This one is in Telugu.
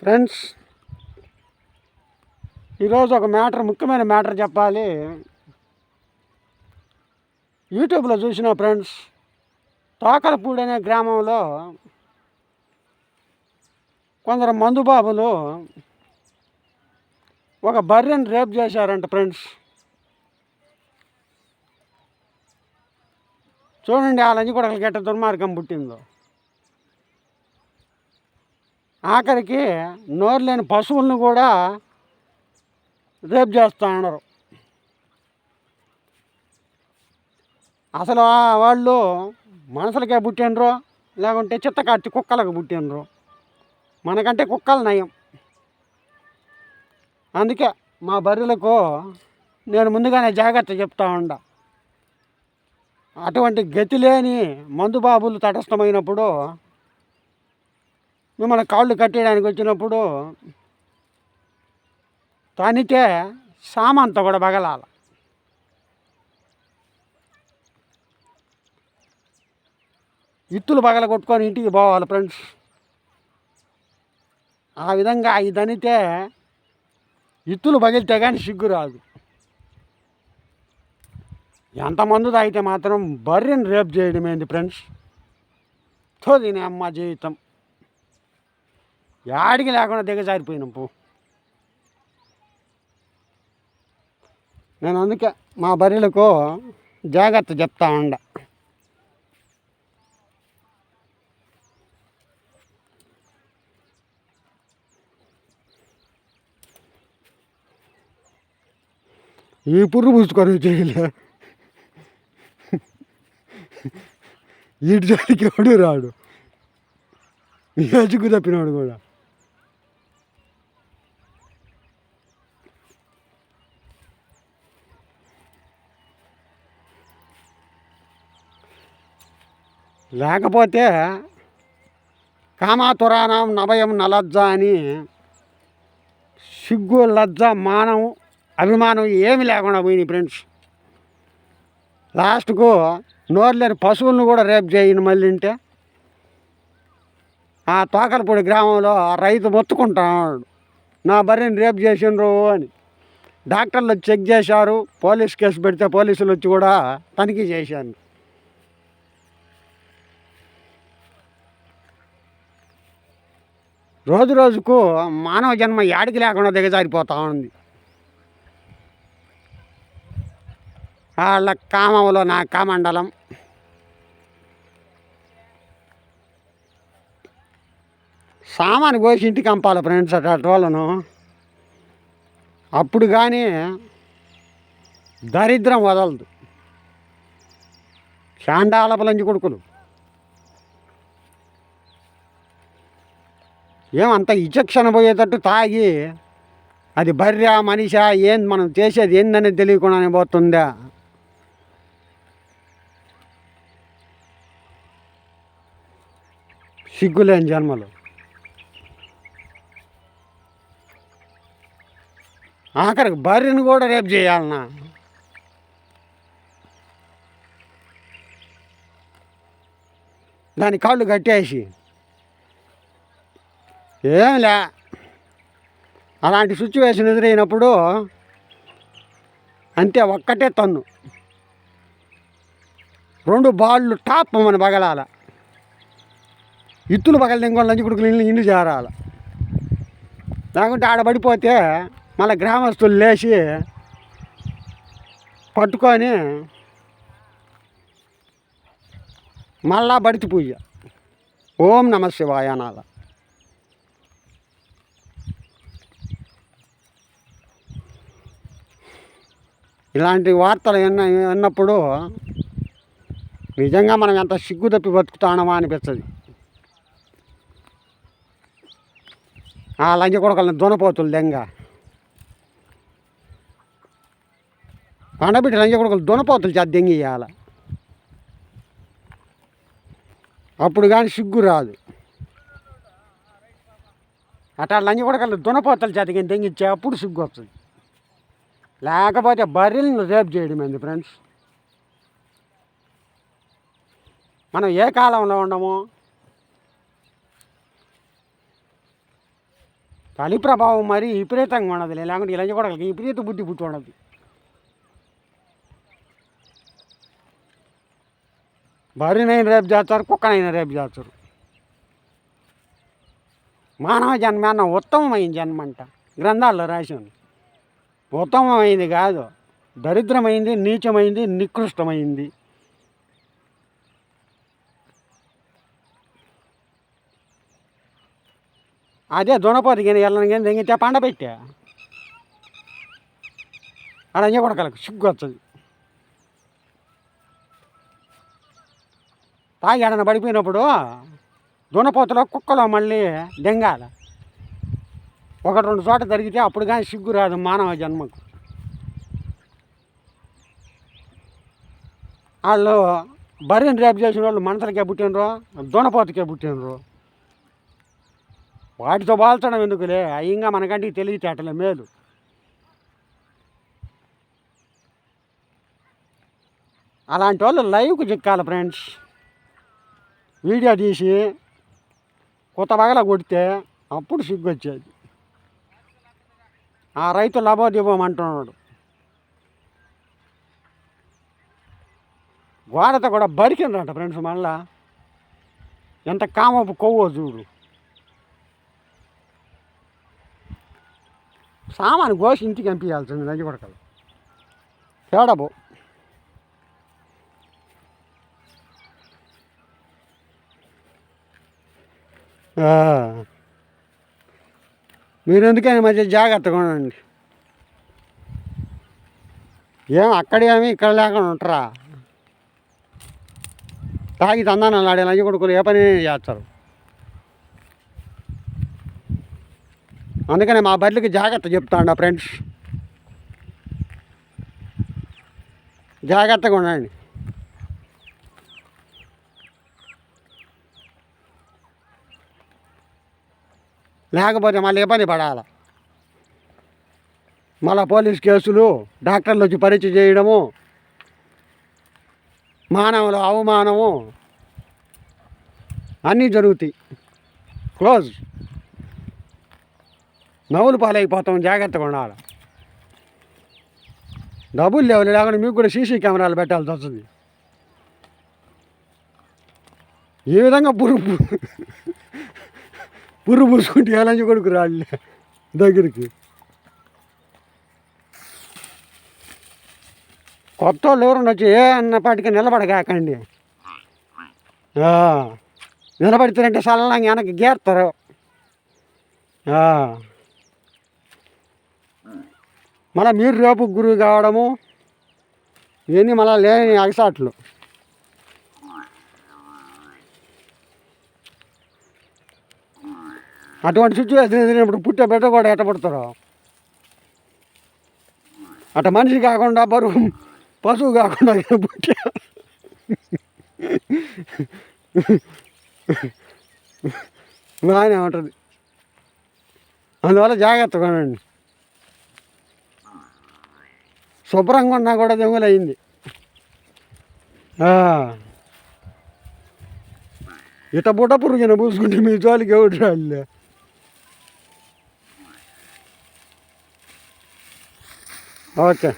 ఫ్రెండ్స్ ఈరోజు ఒక మ్యాటర్ ముఖ్యమైన మ్యాటర్ చెప్పాలి. యూట్యూబ్లో చూసిన ఫ్రెండ్స్ తోకలపూడి అనే గ్రామంలో కొందరు మందుబాబులు ఒక బర్రెని రేప్ చేశారంట ఫ్రెండ్స్. చూడండి వాళ్ళని కూడా గెట్ట దుర్మార్గం పుట్టిందో. ఆఖరికి నోరు లేని పశువులను కూడా రేపు చేస్తూ ఉన్నారు అసలు ఆ వాళ్ళు మనుషులకే పుట్టినరు లేకుంటే చిత్తకార్తి కుక్కలకు పుట్టినరు మనకంటే కుక్కలు నయం. అందుకే మా బర్రెలకు నేను ముందుగానే జాగ్రత్త చెప్తా ఉండ. అటువంటి గతి లేని మందుబాబులు తటస్థమైనప్పుడు మిమ్మల్ని కాళ్ళు కట్టేయడానికి వచ్చినప్పుడు తనితే సామంతా కూడా బగలాల. ఇత్తులు పగల కొట్టుకొని ఇంటికి పోవాలి ఫ్రెండ్స్. ఆ విధంగా ఇదనితే ఇత్తులు పగిలితే కానీ సిగ్గు రాదు. ఎంతమంది తాగితే మాత్రం బర్రెని రేపు చేయడమేంది ఫ్రెండ్స్? తో దీని అమ్మ జీవితం. యాడికి లేకుండా దిగజారిపోయినాం పో. నేను అందుకే మా బర్రెలకు జాగ్రత్త చెప్తా ఉండ. ఈ పుర్రు పూసుకొని చేయలే. ఇటు జాతికి ఎవడు రాడు? ఈ అచుకు తప్పినాడు కూడా. లేకపోతే కామాతురాణం నభయం నలజ్జ అని సిగ్గు లజ్జ మానం అభిమానం ఏమి లేకుండా పోయినాయి ఫ్రెండ్స్. లాస్ట్కు నోరు లేని పశువులను కూడా రేపు చేయను మళ్ళీ ఉంటే ఆ తోకలపూడి గ్రామంలో ఆ రైతు మొత్తుకుంటాడు. నా బర్రెని రేపు చేసిండ్రు అని. డాక్టర్లు చెక్ చేశారు. పోలీస్ కేసు పెడితే పోలీసులు వచ్చి కూడా తనిఖీ చేశాను రోజు రోజుకు మానవ జన్మ యాడికి లేకుండా దిగజారిపోతూ ఉంది. వాళ్ళ కామంలో నా కామండలం. సామాను కోసి ఇంటికి పంపాలి ఫ్రెండ్స్ అటు వాళ్ళను. అప్పుడు కానీ దరిద్రం వదలదు. శాండాలపలంచి కొడుకులు. ఏమంత ఇచక్షణ పోయేటట్టు తాగి. అది బర్రా మనిషా ఏం మనం చేసేది ఏందని తెలియకుండానే పోతుందా? సిగ్గులేని జన్మలు. ఆఖరికి బర్రెని కూడా రేపు చేయాలన్నా దాని కాళ్ళు కట్టేసి ఏంలే అలాంటి సిచ్యువేషన్ ఎదురైనప్పుడు అంతే ఒక్కటే తన్ను. రెండు బాళ్ళు టాప్ మన పగలాల ఇత్తులు పగల ఇంకో లంచి కొడుకులు ఇల్లు ఇల్లు చేరాలి లేకుంటే ఆడ పడిపోతే మళ్ళీ గ్రామస్తులు లేచి పట్టుకొని మళ్ళా బడితి పూజ. ఓం నమ శివాయ ఇలాంటి వార్తలు విన్న విన్నప్పుడు నిజంగా మనం ఎంత సిగ్గు తప్పి బతుకుతానమా అనిపిస్తుంది. ఆ లంజ కొడకల్ని దునపోతులు దెంగ. పండబిట్టి లంజ కొడుకులు దునపోతులు చేత దెంగి ఇవ్వాల అప్పుడు కానీ సిగ్గు రాదు. అట్లా లంజ కొడకలు దునపోతలు చేత కానీ దెంగిచ్చే అప్పుడు సిగ్గు వస్తుంది. లేకపోతే బర్రెలను రేపు చేయడం ఏంది ఫ్రెండ్స్? మనం ఏ కాలంలో ఉండము? చలి ప్రభావం మరి విపరీతంగా ఉండదు లేకుంటే ఇలా కూడా విపరీత బుద్ధి పుట్టి ఉండదు బరినైనా రేపు చేస్తారు కుక్కనైనా రేపు చేస్తారు. మానవ జన్మ అన్న ఉత్తమమైన జన్మ అంట గ్రంథాల్లో రాశాను. ఉత్తమమైంది కాదు. దరిద్రమైంది నీచమైంది నికృష్టమైంది. అదే దునపోతు కానీ వెళ్ళని కానీ దెంగితే పండ పెట్టా. అలా కొడకలకు సిగ్గు వస్తుంది తాగి ఆడన పడిపోయినప్పుడు దునపోతలో కుక్కలో మళ్ళీ దెంగాల. ఒకటి రెండు చోట జరిగితే అప్పుడు కానీ సిగ్గు రాదు మానవ జన్మకు. వాళ్ళు బర్రెని రేపు చేసిన వాళ్ళు మనసులకే పుట్టినరు దునపోతకే పుట్టినరు వాటితో బాల్చడం ఎందుకులే? అయ్యంగా మనకంటే తెలివితేటలే మేలు. అలాంటి వాళ్ళు లైవ్కి చిక్కాలి ఫ్రెండ్స్. వీడియో తీసి కొత్త పగల కొడితే అప్పుడు సిగ్గు వచ్చేది ఆ రైతు లబోదిబోం అంటున్నాడు. గోడతో కూడా బరికిండ్రంట ఫ్రెండ్స్ మళ్ళా. ఎంత కామపు కొవ్వో చూడు. సామాను కోసి ఇంటికి పంపించాల్సింది నది కొడకలు. తేడబో. మీరు ఎందుకని మధ్య జాగ్రత్తగా ఉండండి? ఏం అక్కడేమి ఇక్కడ లేకుండా ఉంటారా? తాగి తందానాలు ఆడే లంజ కొడుకులు ఏ పని చేస్తారు? అందుకనే మా బర్రెలకి జాగ్రత్త చెప్తాను ఫ్రెండ్స్. జాగ్రత్తగా ఉండండి. లేకపోతే మళ్ళీ ఇబ్బంది పడాలి. మళ్ళీ పోలీస్ కేసులు డాక్టర్లు వచ్చి పరీక్ష చేయడము మానవుల అవమానము అన్నీ జరుగుతాయి. క్లోజ్. నవ్వులు పాలైపోతాం జాగ్రత్తగా ఉండాలి. డబ్బులు లేవు లేకుండా మీకు కూడా సీసీ కెమెరాలు పెట్టాల్సి వస్తుంది. ఏ విధంగా పురుగు పురుగు పూసుకుంటే ఎలాంటి కొడుకు రాళ్ళే దగ్గరికి. కొత్త వాళ్ళు ఎవరన్నా వచ్చి ఏ అన్నపాటికి నిలబడగాకండి. నిలబడితేనంటే సల్లంగా వెనక్కి గేరుతారు మళ్ళీ మీరు రేపు గురువు కావడము ఇవన్నీ మళ్ళీ లేని అగసాట్లు. అటువంటి సిచ్యువేషన్ ఎదిరినప్పుడు పుట్టే బిడ్డ కూడా ఎట్ట పుడతారు? అట మనిషి కాకుండా బరువు పశువు కాకుండా పుట్టే? బాగానే ఉంటుంది అందువల్ల జాగ్రత్తగా ఉండండి. శుభ్రంగా ఉన్నా కూడా దొంగలయ్యింది ఇట బుట్ట పురుగున పూసుకుంటే మీ జోలికి ఎవడు రాలే ओके